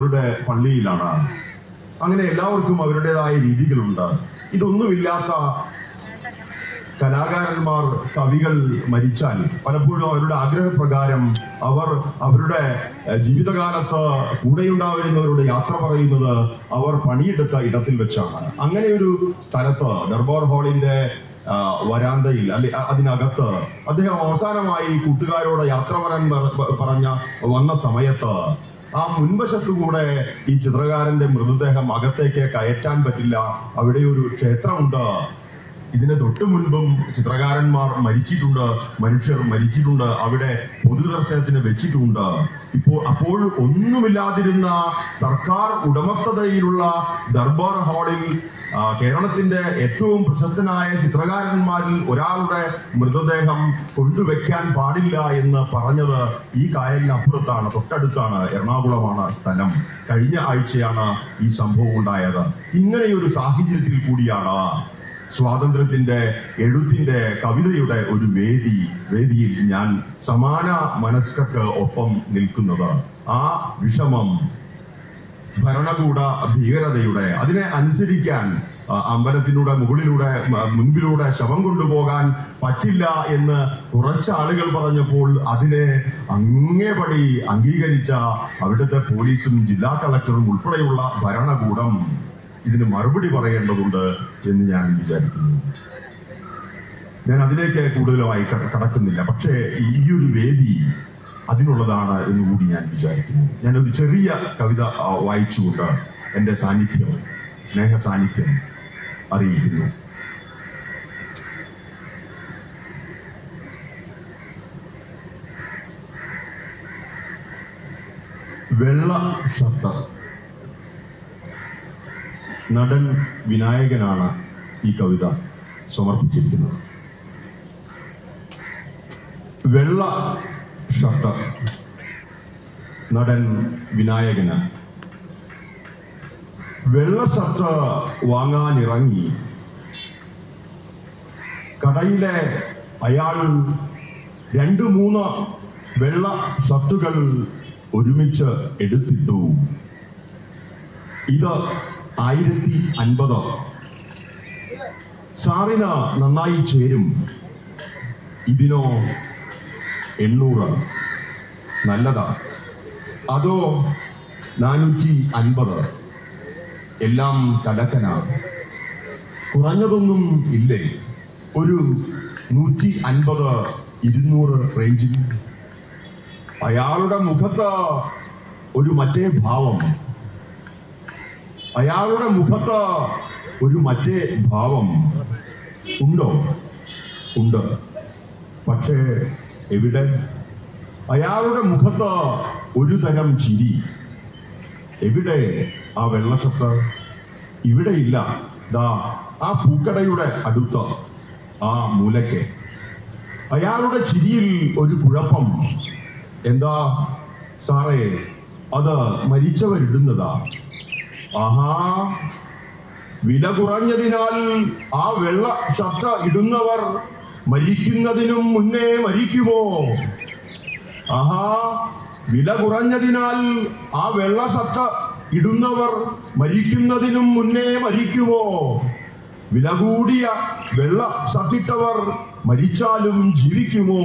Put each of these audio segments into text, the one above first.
അവരുടെ പള്ളിയിലാണ്. അങ്ങനെ എല്ലാവർക്കും അവരുടേതായ രീതികളുണ്ട്. ഇതൊന്നുമില്ലാത്ത കലാകാരന്മാർ കവികൾ മരിച്ചാൽ പലപ്പോഴും അവരുടെ ആഗ്രഹപ്രകാരം അവർ അവരുടെ ജീവിതകാലത്ത് കൂടെയുണ്ടാവുന്നവരുടെ യാത്ര പറയുന്നത് അവർ പണിയെടുത്ത ഇടത്തിൽ വെച്ചാണ്. അങ്ങനെ ഒരു സ്ഥലത്ത് ദർബാർ ഹാളിന്റെ വരാന്തയിൽ അല്ലെ അതിനകത്ത് അദ്ദേഹം അവസാനമായി കൂട്ടുകാരോട് യാത്ര പറയാൻ പറ- പറഞ്ഞ വന്ന സമയത്ത് ആ മുൻവശത്തുകൂടെ ഈ ചിത്രകാരന്റെ മൃതദേഹം അകത്തേക്ക് കയറ്റാൻ പറ്റില്ല. അവിടെ ഒരു ക്ഷേത്രമുണ്ട്. ഇതിന് തൊട്ടു മുൻപും ചിത്രകാരന്മാർ മരിച്ചിട്ടുണ്ട് മനുഷ്യർ മരിച്ചിട്ടുണ്ട് അവിടെ പൊതുദർശനത്തിന് വെച്ചിട്ടുണ്ട്. ഇപ്പോൾ അപ്പോൾ ഒന്നുമില്ലാതിരുന്ന സർക്കാർ ഉടമസ്ഥതയിലുള്ള ദർബാർ ഹാളിൽ കേരളത്തിന്റെ ഏറ്റവും പ്രശസ്തനായ ചിത്രകാരന്മാരിൽ ഒരാളുടെ മൃതദേഹം കൊണ്ടുവെക്കാൻ പാടില്ല എന്ന് പറഞ്ഞത് ഈ കായലിനപ്പുറത്താണ് തൊട്ടടുത്താണ് എറണാകുളമാണ് സ്ഥലം. കഴിഞ്ഞ ആഴ്ചയാണ് ഈ സംഭവം ഉണ്ടായത്. ഇങ്ങനെയൊരു സാഹചര്യത്തിൽ കൂടിയാണ് സ്വാതന്ത്ര്യത്തിന്റെ എഴുത്തിന്റെ കവിതയുടെ ഒരു വേദി വേദിയിൽ ഞാൻ സമാന മനസ്കർക്ക് ഒപ്പം നിൽക്കുന്നത്. ആ വിഷമം ഭരണകൂട ഭീകരതയുടെ അതിനെ അനുസരിക്കാൻ അമ്പലത്തിലൂടെ മുകളിലൂടെ മുൻപിലൂടെ ശവം കൊണ്ടുപോകാൻ പറ്റില്ല എന്ന് കുറച്ച് ആളുകൾ പറഞ്ഞപ്പോൾ അതിനെ അങ്ങേപടി അംഗീകരിച്ച അവിടുത്തെ പോലീസും ജില്ലാ കളക്ടറും ഉൾപ്പെടെയുള്ള ഭരണകൂടം ഇതിന് മറുപടി പറയേണ്ടതുണ്ട് എന്ന് ഞാൻ വിചാരിക്കുന്നു. ഞാൻ അതിലേക്ക് കൂടുതലുമായി കട- കടക്കുന്നില്ല. പക്ഷേ ഈ ഒരു വേദി അതിനുള്ളതാണ് എന്ന് കൂടി ഞാൻ വിചാരിക്കുന്നു. ഞാൻ ഒരു ചെറിയ കവിത വായിച്ചുകൊണ്ട് എന്റെ സാന്നിധ്യം സ്നേഹ സാന്നിധ്യം അറിയിക്കുന്നു. വെള്ള ഷർട്ട് നടൻ വിനായകനാണ് ഈ കവിത സമർപ്പിച്ചിരിക്കുന്നത്. വെള്ള ഷർട്ട് നടൻ വിനായകന്. വെള്ള ഷർട്ട് വാങ്ങാനിറങ്ങി. കടയിലെ അയാൾ രണ്ട് മൂന്ന് വെള്ള ഷർട്ടുകൾ ഒരുമിച്ച് എടുത്തിട്ടു. ഇത് ആയിരത്തി അൻപത് സാറിന് നന്നായി ചേരും. ഇതിനോ എണ്ണൂറ്. നല്ലതാ. അതോ നാനൂറ്റി അൻപത് എല്ലാം കലക്കനാ കുറഞ്ഞതൊന്നും ഇല്ലേ? ഒരു നൂറ്റി അൻപത് ഇരുന്നൂറ് റേഞ്ചിൽ. അയാളുടെ മുഖത്ത് ഒരു മറ്റേ ഭാവം. അയാളുടെ മുഖത്ത് ഒരു മറ്റേ ഭാവം ഉണ്ടോ? ഉണ്ട്. പക്ഷേ എവിടെ? അയാളുടെ മുഖത്ത് ഒരു തരം ചിരി. എവിടെ ആ വെള്ളഷർട്ട് ഇവിടെ ഇല്ല. ദാ ആ പൂക്കടയുടെ അടുത്ത് ആ മൂലയ്ക്ക്. അയാളുടെ ചിരിയിൽ ഒരു കുഴപ്പം. എന്താ സാറേ അത് മരിച്ചവരിടുന്നതാ. ആഹാ. വില കുറഞ്ഞതിനാൽ ആ വെള്ള ഷർട്ട ഇടുന്നവർ മരിക്കുന്നതിനും മുന്നേ മരിക്കുമോ ആഹാ. വില കുറഞ്ഞതിനാൽ ആ വെള്ള ഷർട്ട ഇടുന്നവർ മരിക്കുന്നതിനും മുന്നേ മരിക്കുമോ വില കൂടിയ വെള്ള ഷർട്ടിട്ടവർ മരിച്ചാലും ജീവിക്കുമോ?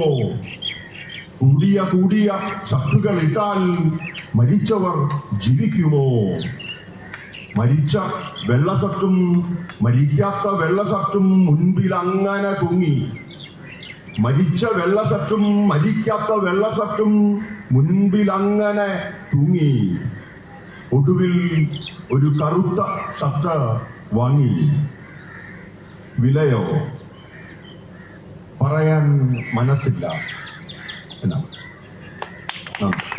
കൂടിയ കൂടിയ ഷർട്ടുകൾ ഇട്ടാൽ മരിച്ചവർ ജീവിക്കുമോ? മരിച്ച വെള്ള ഷർട്ടും മരിക്കാത്ത വെള്ള ഷർട്ടും മുൻപിൽ അങ്ങനെ തൂങ്ങി. മരിച്ച വെള്ള ഷർട്ടും മരിക്കാത്ത വെള്ള ഷർട്ടും മുൻപിൽ അങ്ങനെ തൂങ്ങി. ഒടുവിൽ ഒരു കറുത്ത ഷർട്ട് വാങ്ങി. വിലയോ? പറയാൻ മനസ്സില്ല. എന്നാണ്